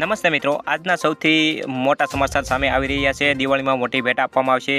નમસ્તે મિત્રો. આજના સૌથી મોટા સમાચાર સામે આવી રહ્યા છે. દિવાળીમાં મોટી ભેટ આપવામાં આવશે.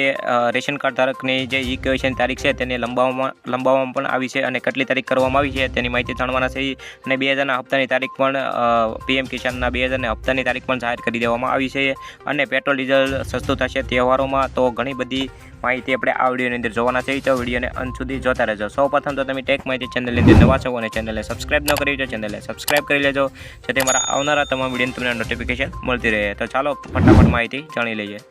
રેશન કાર્ડ ધારકની જે ઈ તારીખ છે તેને લંબાવવામાં લંબાવવામાં પણ આવી છે અને કેટલી તારીખ કરવામાં આવી છે તેની માહિતી જાણવાના છે. અને બે હજારના હપ્તાની તારીખ પણ પીએમ કિસાનના બે હજારની હપ્તાની તારીખ પણ જાહેર કરી દેવામાં આવી છે. અને પેટ્રોલ, ડીઝલ સસ્તું થશે તહેવારોમાં તો ઘણી બધી માહિતી આપણે આ વિડીયોની અંદર જોવાના છે. તો વિડીયોને અંત સુધી જોતા રહેજો. સૌ પ્રથમ તો તમે ટેક માહિતી ચેનલની અંદર નવા છો અને ચેનલને સબસ્ક્રાઇબ ન કરી તો ચેનલને સબસ્ક્રાઈબ કરી લેજો. જેથી મારા આવનારા તમામ વિડીયોની તમને નોટિફિકેશન મળતી રહે. તો ચાલો ફટાફટ માહિતી જાણી લઈએ.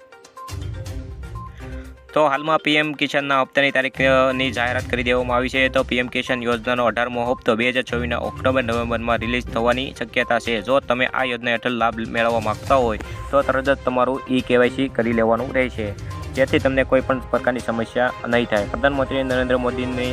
તો હાલમાં પીએમ કિસાનના હપ્તાની તારીખની જાહેરાત કરી દેવામાં આવી છે. તો પીએમ કિસાન યોજનાનો અઢારમો હપ્તો બે હજાર ચોવીસના ઓક્ટોબર, નવેમ્બરમાં રિલીઝ થવાની શક્યતા છે. જો તમે આ યોજના હેઠળ લાભ મેળવવા માગતા હોય, તો તરત જ તમારું ઈ કેવાયસી કરી લેવાનું રહેશે. જેથી તમને કોઈ પણ પ્રકારની સમસ્યા નહીં થાય. પ્રધાનમંત્રી નરેન્દ્ર મોદીની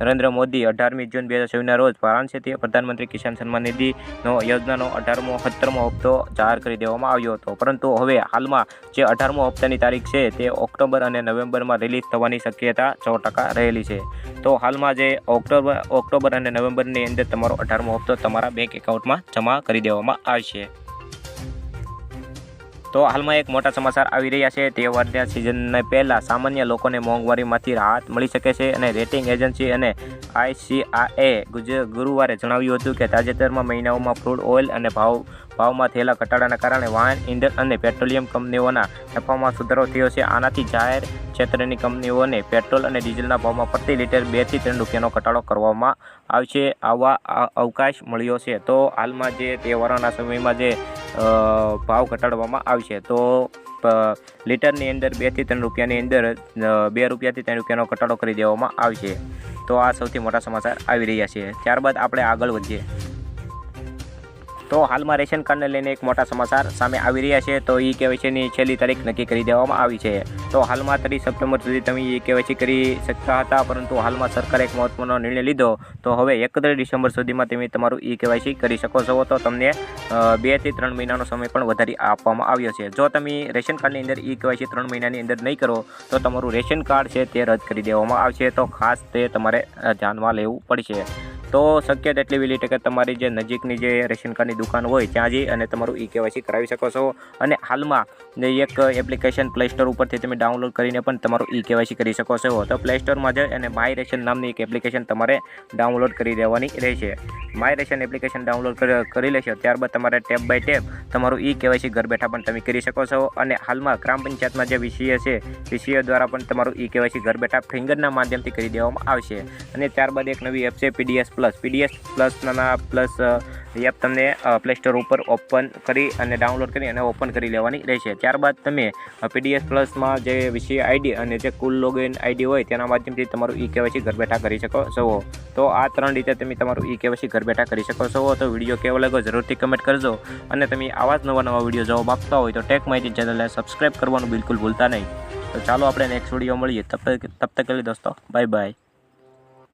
નરેન્દ્ર મોદી અઢારમી જૂન બે હજાર ચોવીસના રોજ વારાણસીથી પ્રધાનમંત્રી કિસાન સન્માન નિધિનો યોજનાનો અઢારમો, સત્તરમો હપ્તો જાહેર કરી દેવામાં આવ્યો હતો. પરંતુ હવે હાલમાં જે અઢારમો હપ્તાની તારીખ છે તે ઓક્ટોબર અને નવેમ્બરમાં રિલીઝ થવાની શક્યતા સો ટકા રહેલી છે. તો હાલમાં જે ઓક્ટોબર ઓક્ટોબર અને નવેમ્બરની અંદર તમારો અઢારમો હપ્તો તમારા બેંક એકાઉન્ટમાં જમા કરી દેવામાં આવશે. તો હાલમાં એક મોટા સમાચાર આવી રહ્યા છે. તહેવારના સિઝનને પહેલાં સામાન્ય લોકોને મોંઘવારીમાંથી રાહત મળી શકે છે અને રેટિંગ એજન્સી અને આઈસીઆઈએ ગુજ ગુરુવારે જણાવ્યું હતું કે તાજેતરમાં મહિનાઓમાં ફ્રૂડ ઓઇલ અને ભાવ ભાવમાં થયેલા ઘટાડાના કારણે વાહન, ઇંધણ અને પેટ્રોલિયમ કંપનીઓના નફામાં સુધારો થયો છે. આનાથી જાહેર ક્ષેત્રની કંપનીઓને પેટ્રોલ અને ડીઝલના ભાવમાં પ્રતિ લીટર બેથી ત્રણ રૂપિયાનો ઘટાડો કરવામાં આવશે. આવા અવકાશ મળ્યો છે. તો હાલમાં જે તહેવારોના સમયમાં જે ભાવ ઘટાડવામાં આવશે, તો લીટરની અંદર બેથી ત્રણ રૂપિયાની અંદર બે રૂપિયાથી ત્રણ રૂપિયાનો ઘટાડો કરી દેવામાં આવશે. તો આ સૌથી મોટા સમાચાર આવી રહ્યા છે. ત્યારબાદ આપણે આગળ વધીએ. તો હાલમાં રેશન કાર્ડને લઈને એક મોટા સમાચાર સામે આવી રહ્યા છે. તો ઈ કેવાયસીની છેલ્લી તારીખ નક્કી કરી દેવામાં આવી છે. તો હાલમાં ત્રીસ સપ્ટેમ્બર સુધી તમે ઈ કેવાયસી કરી શકતા હતા, પરંતુ હાલમાં સરકારે એક મહત્વનો નિર્ણય લીધો. તો હવે એકત્રીસ ડિસેમ્બર સુધીમાં તમે તમારું ઈ કેવાયસી કરી શકો છો. તો તમને બેથી ત્રણ મહિનાનો સમય પણ વધારી આપવામાં આવ્યો છે. જો તમે રેશન કાર્ડની અંદર ઈ કેવાયસી ત્રણ મહિનાની અંદર નહીં કરો, તો તમારું રેશન કાર્ડ છે તે રદ કરી દેવામાં આવશે. તો ખાસ તે તમારે ધ્યાનમાં લેવું પડશે. તો શક્ય તેટલી વહેલી તકે તમારી જે નજીકની જે રેશન કાર્ડની દુકાન હોય ત્યાં જઈ અને તમારું ઈ કેવાયસી કરાવી શકો છો. અને હાલમાં એક એપ્લિકેશન પ્લે સ્ટોર ઉપરથી તમે ડાઉનલોડ કરીને પણ તમારું ઈ કેવાયસી કરી શકો છો. તો પ્લે સ્ટોરમાં જઈ અને માય રેશન નામની એક એપ્લિકેશન તમારે ડાઉનલોડ કરી દેવાની રહેશે. માય રેશન એપ્લિકેશન ડાઉનલોડ કરી લેશો, ત્યારબાદ તમારે ટેપ બાય ટેપ તમારું ઈ કેવાયસી ઘર બેઠા પણ તમે કરી શકો છો. અને હાલમાં ગ્રામ પંચાયતમાં જે વિષય છે, વિષય દ્વારા પણ તમારું ઈ કેવાયસી ઘર બેઠા ફિંગરના માધ્યમથી કરી દેવામાં આવશે. અને ત્યારબાદ એક નવી એપ છે પીડીએસ પ્લસ પીડીએસ પ્લસના પ્લસ એપ તમને પ્લે સ્ટોર ઉપર ઓપન કરી અને ડાઉનલોડ કરી અને ઓપન કરી લેવાની રહેશે. ત્યારબાદ તમે પીડીએસ પ્લસમાં જે વિષય આઈડી અને જે કુલ લોગિન આઈડી હોય તેના માધ્યમથી તમારું ઈ કેવાયસી ઘર બેઠા કરી શકો છો. તો આ ત્રણ રીતે તમે તમારું ઈ કેવાયસી ઘર બેઠા કરી શકો છો. તો વીડિયો કેવો લાગ્યો જરૂરથી કમેન્ટ કરજો. અને તમે આવા જ નવા નવા વીડિયો જોવા માગતા હોય તો ટેક માહિતી ચેનલને સબસ્ક્રાઈબ કરવાનું બિલકુલ ભૂલતા નહીં. તો ચાલો આપણે નેક્સ્ટ વીડિયો મળીએ. તબ તક કે દોસ્તો. Bye bye